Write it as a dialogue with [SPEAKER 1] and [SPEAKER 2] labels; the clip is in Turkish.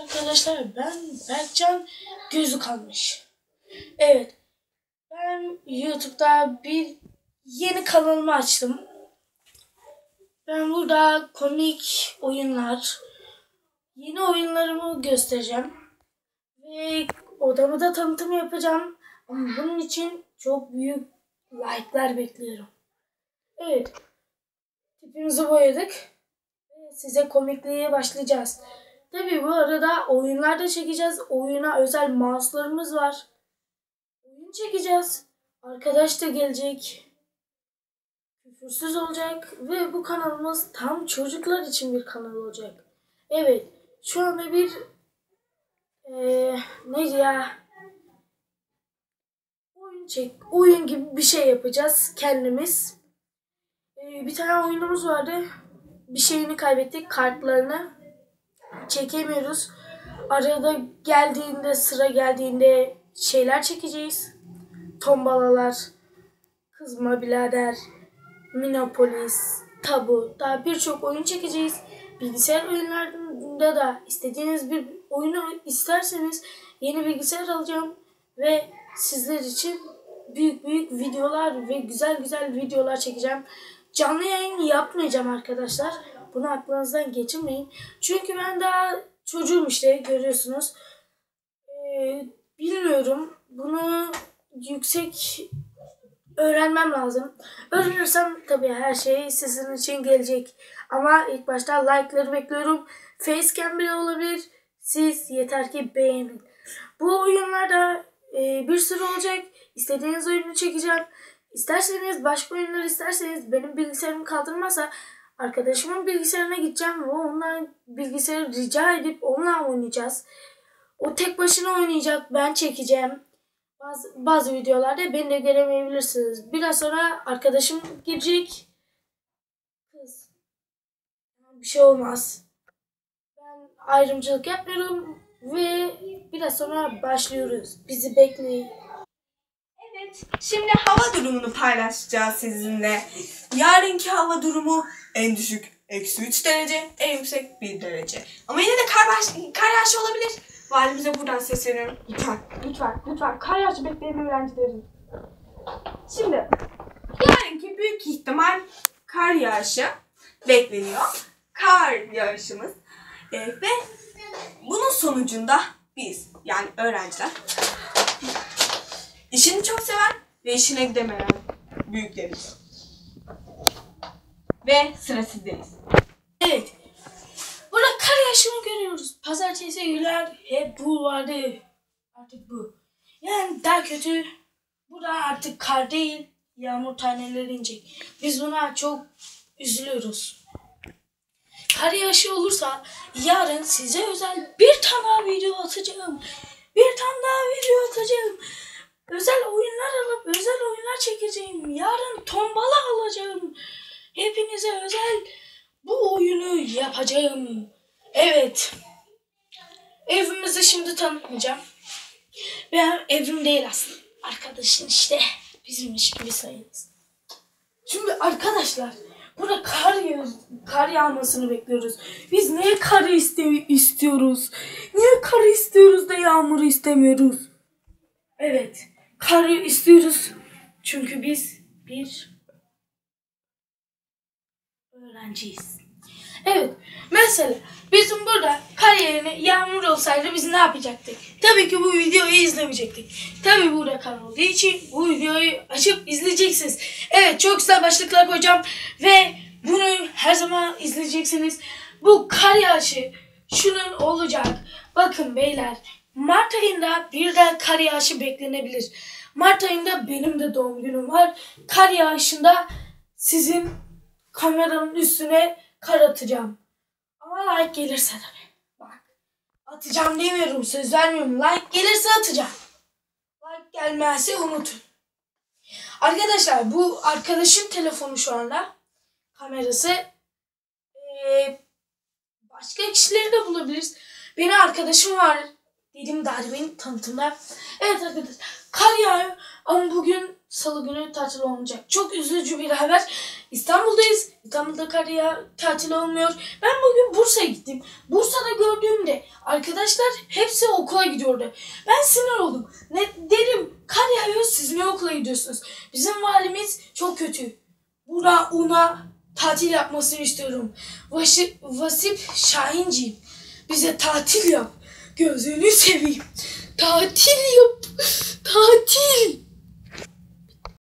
[SPEAKER 1] Arkadaşlar ben Berkcan gözü kalmış. Evet. Ben YouTube'da bir yeni kanalımı açtım. Ben burada komik oyunlar, yeni oyunlarımı göstereceğim. Ve odamı da tanıtım yapacağım. Ama bunun için çok büyük like'lar bekliyorum. Evet. Tipimizi boyadık. Size komikliğe başlayacağız. Tabii bu arada oyunlar da çekeceğiz. Oyuna özel mouse'larımız var. Oyun çekeceğiz. Arkadaş da gelecek. Küfürsüz olacak. Ve bu kanalımız tam çocuklar için bir kanal olacak. Evet. Şu anda bir ee, neydi ya? Oyun çek, oyun gibi bir şey yapacağız kendimiz. Ee, bir tane oyunumuz vardı. Bir şeyini kaybettik, kartlarını çekemiyoruz. Arada geldiğinde, sıra geldiğinde şeyler çekeceğiz. Tombalalar, kızma birader, Minopolis, tabu, daha birçok oyun çekeceğiz. Bilgisayar oyunlarında da istediğiniz bir oyunu isterseniz yeni bilgisayar alacağım ve sizler için büyük büyük videolar ve güzel güzel videolar çekeceğim. Canlı yayın yapmayacağım arkadaşlar. Bunu aklınızdan geçirmeyin. Çünkü ben daha çocuğum işte görüyorsunuz. Ee, bilmiyorum. Bunu yüksek öğrenmem lazım. Öğrenirsem tabii her şey sizin için gelecek. Ama ilk başta like'ları bekliyorum. Facecam bile olabilir. Siz yeter ki beğenin. Bu oyunlarda e, bir sürü olacak. İstediğiniz oyunu çekeceğim. İsterseniz başka oyunlar isterseniz benim bilgisayarım kaldırmazsa arkadaşımın bilgisayarına gideceğim ve ondan bilgisayarı rica edip onunla oynayacağız. O tek başına oynayacak. Ben çekeceğim. Bazı, bazı videolarda beni de göremeyebilirsiniz. Biraz sonra arkadaşım girecek. Kız. Bir şey olmaz. Ben ayrımcılık yapmıyorum ve biraz sonra başlıyoruz. Bizi bekleyin.
[SPEAKER 2] Evet, şimdi hava durumunu paylaşacağız sizinle. Yarınki hava durumu en düşük eksi 3 derece, en yüksek 1 derece. Ama yine de kar, baş, kar yağışı olabilir. Valimize buradan sesleniyorum. Lütfen, lütfen, lütfen kar yağışı bekleyen öğrencilerim. Şimdi, yarınki büyük ihtimal kar yağışı bekleniyor. Kar yağışımız. Ee, ve bunun sonucunda biz, yani öğrenciler, İşini çok seven ve işine gidemeyen büyükleriz. Ve sıra sizdeyiz.
[SPEAKER 1] Evet. Burada kar yağışını görüyoruz. Pazartesi günler hep bu vardı. Artık bu. Yani daha kötü. Bu da artık kar değil. Yağmur taneleri inecek. Biz buna çok üzülüyoruz. Kar yağışı olursa yarın size özel bir tane video atacağım. Bir tane daha video atacağım. Özel oyunlar alıp özel oyunlar çekeceğim. Yarın tombala alacağım. Hepinize özel bu oyunu yapacağım. Evet. Evimizi şimdi tanıtmayacağım. Ben evim değil aslında. Arkadaşın işte bizimmiş gibi sayılır. Şimdi arkadaşlar burada kar, yağ kar yağmasını bekliyoruz. Biz niye karı iste istiyoruz? Niye karı istiyoruz da yağmuru istemiyoruz? Evet. Karı istiyoruz. Çünkü biz bir öğrenciyiz. Evet. Mesela bizim burada kar yerine yağmur olsaydı biz ne yapacaktık? Tabii ki bu videoyu izlemeyecektik. Tabii burada kar olduğu için bu videoyu açıp izleyeceksiniz. Evet çok güzel başlıklar koyacağım ve bunu her zaman izleyeceksiniz. Bu kar yağışı şunun olacak. Bakın beyler Mart ayında bir daha kar yağışı beklenebilir. Mart ayında benim de doğum günüm var. Kar yağışında sizin kameranın üstüne kar atacağım. Ama like gelirse tabii. Bak. Atacağım demiyorum. Söz vermiyorum. Like gelirse atacağım. Like gelmezse unutun. Arkadaşlar bu arkadaşın telefonu şu anda. Kamerası. Ee, başka kişileri de bulabiliriz. Benim arkadaşım var. Dedim daha demin tanıtımda. Evet arkadaşlar. Kar yağıyor ama bugün salı günü tatil olmayacak. Çok üzücü bir haber. İstanbul'dayız. İstanbul'da kar yağ tatil olmuyor. Ben bugün Bursa'ya gittim. Bursa'da gördüğümde Arkadaşlar hepsi okula gidiyordu. Ben sinir oldum. Ne dedim kar yağıyor siz niye okula gidiyorsunuz? Bizim valimiz çok kötü. Buna ona tatil yapmasını istiyorum. Vasip, Vasip Şahinciğim bize tatil yap. Gözünü seveyim. Tatil yap. Tatil.